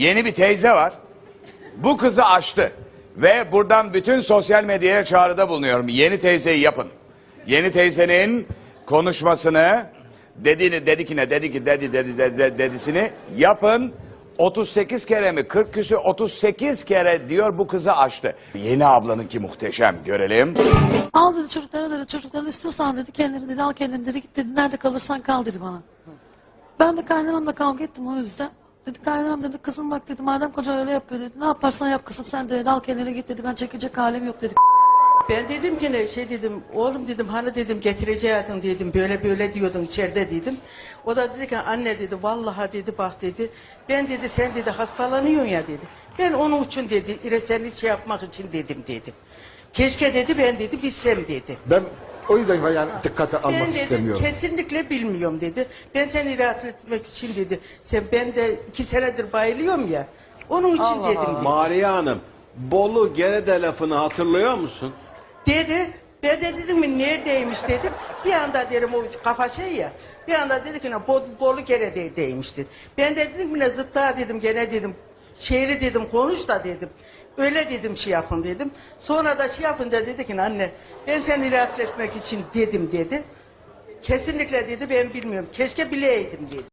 Yeni bir teyze var. Bu kızı aştı. Ve buradan bütün sosyal medyaya çağrıda bulunuyorum. Yeni teyzeyi yapın. Yeni teyzenin konuşmasını dediğini dedi ki ne dedi ki dedi dedi dedi, dedi dedisini yapın. 38 kere mi 40 küsü 38 kere diyor bu kızı aştı. Yeni ablanınki muhteşem görelim. Al dedi çocuklara dedi çocuklarını istiyorsan dedi kendini dedi al kendini dedi git dedi nerede kalırsan kal dedi bana. Ben de kaynanamla kavga ettim o yüzden. Dedi kaynanam dedi kızım bak dedi madem koca öyle yapıyor dedi ne yaparsan yap kızım sen dedi al kendine git dedi ben çekecek halim yok dedi. Ben dedim ki ne şey dedim oğlum dedim hani dedim getireceydin dedim böyle böyle diyordun içeride dedim. O da dedi ki anne dedi vallahi dedi bak dedi ben dedi sen dedi hastalanıyorsun ya dedi. Ben onun için dedi ire seni şey yapmak için dedim dedim. Keşke dedi ben dedi bilsem dedi. Ben o yüzden yani dikkate almak Ben dedi istemiyorum. kesinlikle bilmiyorum dedi. Ben seni rahat etmek için dedi. Sen ben de iki senedir bayılıyorum ya. Onun için dedim dedi. Mariye Hanım, Bolu Gerede lafını hatırlıyor musun? Dedi ben de dedim mi neredeymiş dedim. Bir anda derim o kafa şey ya. Bir anda dedi ki ne Bol, Bolu Gerede'deymiş dedi. Ben de dedim ki ne zıtta dedim gene dedim. Şehri dedim konuş da dedim. Öyle dedim şey yapın dedim. Sonra da şey yapınca dedi ki anne ben seni rahat etmek için dedim dedi. Kesinlikle dedi ben bilmiyorum. Keşke bileydim dedi.